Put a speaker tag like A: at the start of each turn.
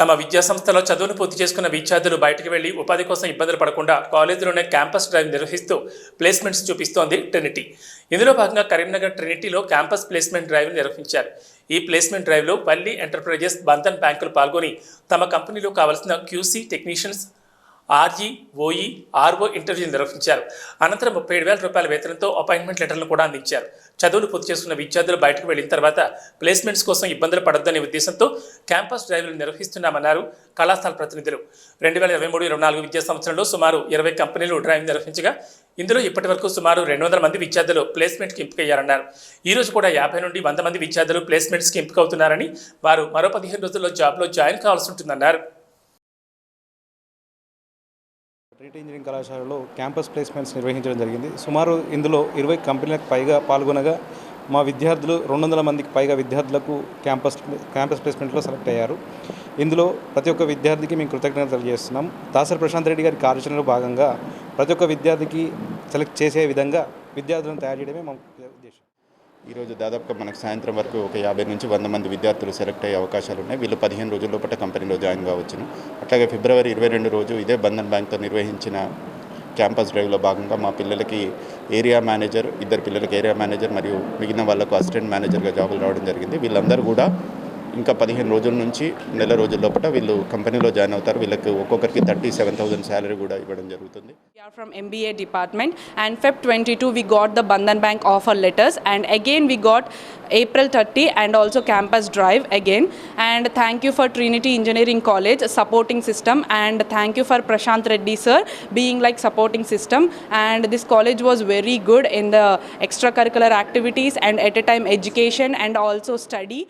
A: తమ విద్యా సంస్థలో చదువును పూర్తి చేసుకున్న విద్యార్థులు బయటకు వెళ్ళి ఉపాధి కోసం ఇబ్బందులు పడకుండా కాలేజీలోనే క్యాంపస్ డ్రైవ్ నిర్వహిస్తూ ప్లేస్మెంట్స్ చూపిస్తోంది ట్రినిటీ. ఇందులో భాగంగా కరీంనగర్ ట్రినిటీలో క్యాంపస్ ప్లేస్మెంట్ డ్రైవ్ నిర్వహించారు. ఈ ప్లేస్మెంట్ డ్రైవ్లో పల్లి ఎంటర్ప్రైజెస్ బంధన్ బ్యాంకులు పాల్గొని తమ కంపెనీలో కావలసిన QC technicians RG OE RO interview నిర్వహించారు. అనంతరం ముప్పై ఏడు వేల రూపాయల వేతనంతో అపాయింట్మెంట్ లెటర్లను కూడా అందించారు. చదువులు పూర్తి చేసుకున్న విద్యార్థులు బయటకు వెళ్ళిన తర్వాత ప్లేస్మెంట్స్ కోసం ఇబ్బందులు పడొద్దనే ఉద్దేశంతో క్యాంపస్ డ్రైవ్లు నిర్వహిస్తున్నామన్నారు కళాశాల ప్రతినిధులు. రెండు వేల ఇరవై మూడు ఇరవై నాలుగు విద్యా సంవత్సరంలో సుమారు ఇరవై కంపెనీలు డ్రైవ్ నిర్వహించగా ఇందులో ఇప్పటి వరకు సుమారు రెండు వందల మంది విద్యార్థులు ప్లేస్మెంట్కి ఎంపికయ్యారన్నారు. ఈ రోజు కూడా యాభై నుండి వంద మంది విద్యార్థులు ప్లేస్మెంట్స్కి ఎంపికవుతున్నారని వారు మరో పదిహేను రోజుల్లో జాబ్లో జాయిన్ కావాల్సి ఉంటుందన్నారు.
B: ట్రీట్ ఇంజనీరింగ్ కళాశాలలో క్యాంపస్ ప్లేస్మెంట్స్ నిర్వహించడం జరిగింది. సుమారు ఇందులో ఇరవై కంపెనీలకు పైగా పాల్గొనగా మా విద్యార్థులు రెండు వందల మందికి పైగా విద్యార్థులకు క్యాంపస్ క్యాంపస్ ప్లేస్మెంట్లో సెలెక్ట్ అయ్యారు. ఇందులో ప్రతి ఒక్క విద్యార్థికి మేము కృతజ్ఞతలు తెలియజేస్తున్నాం. దాసరి ప్రశాంత్ రెడ్డి గారి కార్యాచరణలో భాగంగా ప్రతి ఒక్క విద్యార్థికి సెలెక్ట్ చేసే విధంగా విద్యార్థులను తయారు చేయడమే మా ఉద్దేశం.
C: ఈరోజు దాదాపుగా మనకు సాయంత్రం వరకు ఒక యాభై నుంచి వంద మంది విద్యార్థులు సెలెక్ట్ అయ్యే అవకాశాలు ఉన్నాయి. వీళ్ళు పదిహేను రోజుల లోపల కంపెనీలో జాయిన్ కావచ్చును. అట్లాగే ఫిబ్రవరి ఇరవై రెండు రోజు ఇదే బంధన్ బ్యాంక్తో నిర్వహించిన క్యాంపస్ డ్రైవ్లో భాగంగా మా పిల్లలకి ఏరియా మేనేజర్ ఇద్దరు పిల్లలకి ఏరియా మేనేజర్ మరియు మిగిలిన వాళ్ళకు అసిస్టెంట్ మేనేజర్గా జాబులు రావడం జరిగింది. వీళ్ళందరూ కూడా ఇంకా పదిహేను రోజుల నుంచి నెల రోజుల లోపల వీళ్ళు కంపెనీలో జాయిన్ అవుతారు. వీళ్ళకి ఒక్కొక్కరికి థర్టీ సెవెన్ థౌసండ్ సాలరీ కూడా ఇవ్వడం జరుగుతుంది.
D: From MBA department and Feb twenty two we got the Bandhan bank offer letters and again we got April thirty and also campus drive again and thank you for Trinity engineering college supporting system and thank you for Prashanth Reddy sir being like supporting system and this college was very good in the extra curricular activities and at a time education and also study